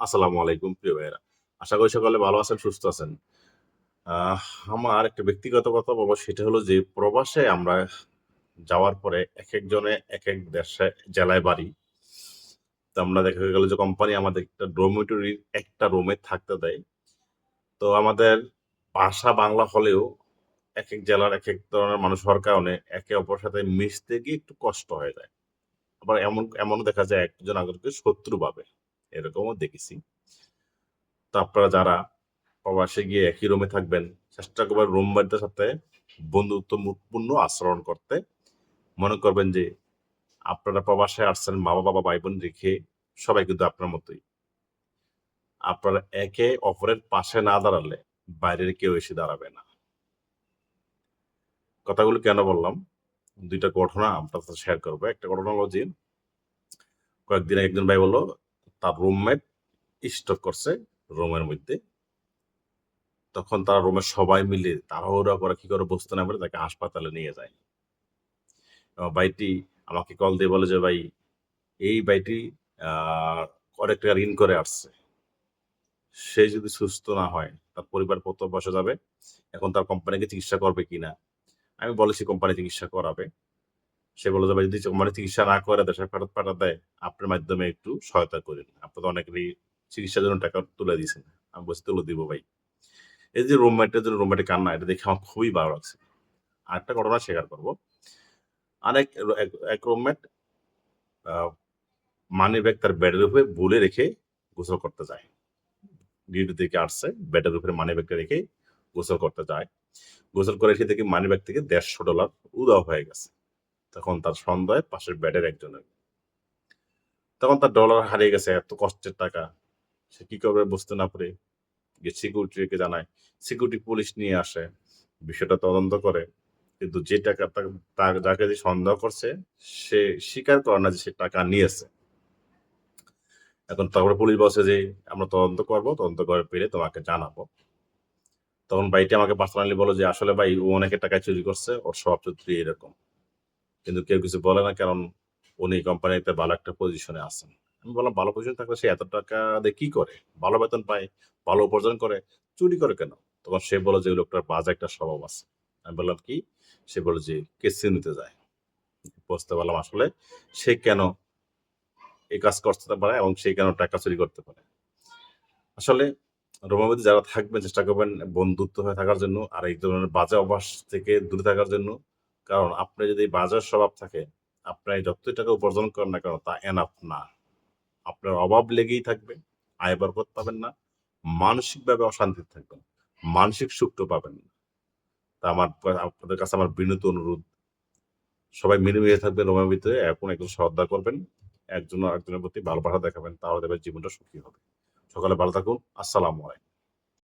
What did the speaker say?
আসসালামু আলাইকুম, প্রিয় ভাইয়েরা। আশা করি সকলে ভালো আছেন, সুস্থ আছেন। আমার একটা ব্যক্তিগত কথা বলব, সেটা হলো যে, প্রবাসে আমরা যাওয়ার পরে এক একজনে এক এক দেশে, জেলায় বাড়ি। তো আমরা দেখা গেল যে কোম্পানি আমাদের একটা ডোমিটরির একটা রুমে থাকতে দেয়। তো আমাদের ভাষা বাংলা হলেও এক এক জেলার এক এক ধরনের মানুষ হওয়ার কারণে একে অপরের সাথে মিশতে গিয়ে একটু কষ্ট হয়ে যায়। আবার এমন এমন দেখা যায়, একজন আগরকে শত্রু ভাবে। এরকমও দেখেছি। তো আপনারা যারা প্রবাসে গিয়ে একই রুমে থাকবেন, চেষ্টা করবেন রুমমেটদের সাথে বন্ধুত্বপূর্ণ আচরণ করতে। মনে করবেন যে আপনারা প্রবাসে আসছেন মা বাবা ভাই বোন রেখে সবাই কিন্তু আপনার মতোই। আপনারা একে অপরের পাশে না দাঁড়ালে বাইরের কেউ এসে দাঁড়াবে না। কথাগুলো কেন বললাম? দুইটা ঘটনা আপনার সাথে শেয়ার করব। একটা ঘটনা হলো যে, কয়েকদিন একজন ভাই বলল তার রুমমেট স্টক করছে রুমের মধ্যে। তখন তারা রুমের সবাই মিলে তাড়াহুড়া করে কি করে বুঝতে না পারে তাকে হাসপাতালে নিয়ে যায়। এবং ভাইটি আমাকে কল দিয়ে বলে যে, ভাই, এই ভাইটি অনেক টাকা ঋণ করে আসছে। সে যদি সুস্থ না হয়, তার পরিবার কত বসে যাবে, এখন তার কোম্পানিকে চিকিৎসা করবে কিনা? আমি বলেছি কোম্পানি চিকিৎসা করাবে। সে বলে যে, ভাই, যদি মানে চিকিৎসা না করে দেশে ফেরত পাঠা দেয়, আপনার মাধ্যমে একটু সহায়তা করেন আপনি তো অনেকেরই চিকিৎসার জন্য টাকা তুলে দিয়েছেন। আমি বলছি, তুলে দিব ভাই। এই যে রুমমেটের জন্য রুমমেটে কান্না, এটা দেখে আমার খুবই ভালো লাগছে। আরেকটা ঘটনা শেয়ার করব। অনেক এক- রুমমেট মানি ব্যাগ তার বেডের উপরে ভুলে রেখে গোসল করতে যায়। ডিউটি থেকে আসছে বেডের উপরে মানি ব্যাগটা রেখে গোসল করতে যায়। গোসল করে এসে দেখি মানি ব্যাগ থেকে দেড়শো ডলার উদাও হয়ে গেছে। তখন তার সন্দেহ পাশের বেডের একজনের। তখন তার ডলার হারিয়ে গেছে, এত কষ্টের টাকা। সে কি করবে বুঝতে না পারে। সিকিউরিটিকে জানায় সিকিউরিটি পুলিশ নিয়ে আসে। বিষয়টা তদন্ত করে। কিন্তু যে টাকা তা- তা- যাকে যে সন্দেহ করছে, সে স্বীকার করে না যে সে টাকা নিয়েছে। এখন তারপরে পুলিশ বলছে যে, আমরা তদন্ত করব, তদন্ত করে পেরে তোমাকে জানাব। তখন ভাইটি আমাকে পার্সোনালি বলো যে, আসলে ভাই, ও অনেকে টাকা চুরি করছে, ওর স্বভাব চরিত্র এরকম। কিন্তু কেউ কিছু বলে না, কারণ উনি কোম্পানিতে ভালো একটা পজিশনে আছেন। আমি বললাম, ভালো পজিশন থাকলে সে এত টাকা দিয়ে কি করে? ভালো বেতন পায়, ভালো উপার্জন করে, চুরি করে কেন? তখন সে বলে যে, ওই লোকটার বাজে একটা স্বভাব আছে। আমি বললাম, কি? সে বলে যে কেসি নিতে যায়? বুঝতে পারলাম আসলে সে কেন এই কাজ করতে পারে এবং সে কেন টাকা চুরি করতে পারে। আসলে রোমাবতী যারা থাকবেন, চেষ্টা করবেন বন্ধুত্ব হয়ে থাকার জন্য আর এই ধরনের বাজে অভ্যাস থেকে দূরে থাকার জন্য কারণ আপনি যদি বাজার স্বভাব থাকে আপনি যতই টাকা উপার্জন করেন না কেন, তা এনাফ না। আপনার অভাব লেগেই থাকবে, আয় বরকত পাবেন না, মানসিকভাবে অশান্তি থাকবেন, মানসিক সুখটা পাবেন না। তা আমার আপনাদের কাছে আমার বিনীত অনুরোধ, সবাই মিলেমিশে থাকবেন রোমের ভিতরে, এখন একজন শ্রদ্ধা করবেন, একজন একজনের প্রতি ভালোবাসা দেখাবেন, তাহলে দেবেন জীবনটা সুখী হবে। সকালে ভালো থাকুন, আসসালামু আলাইকুম।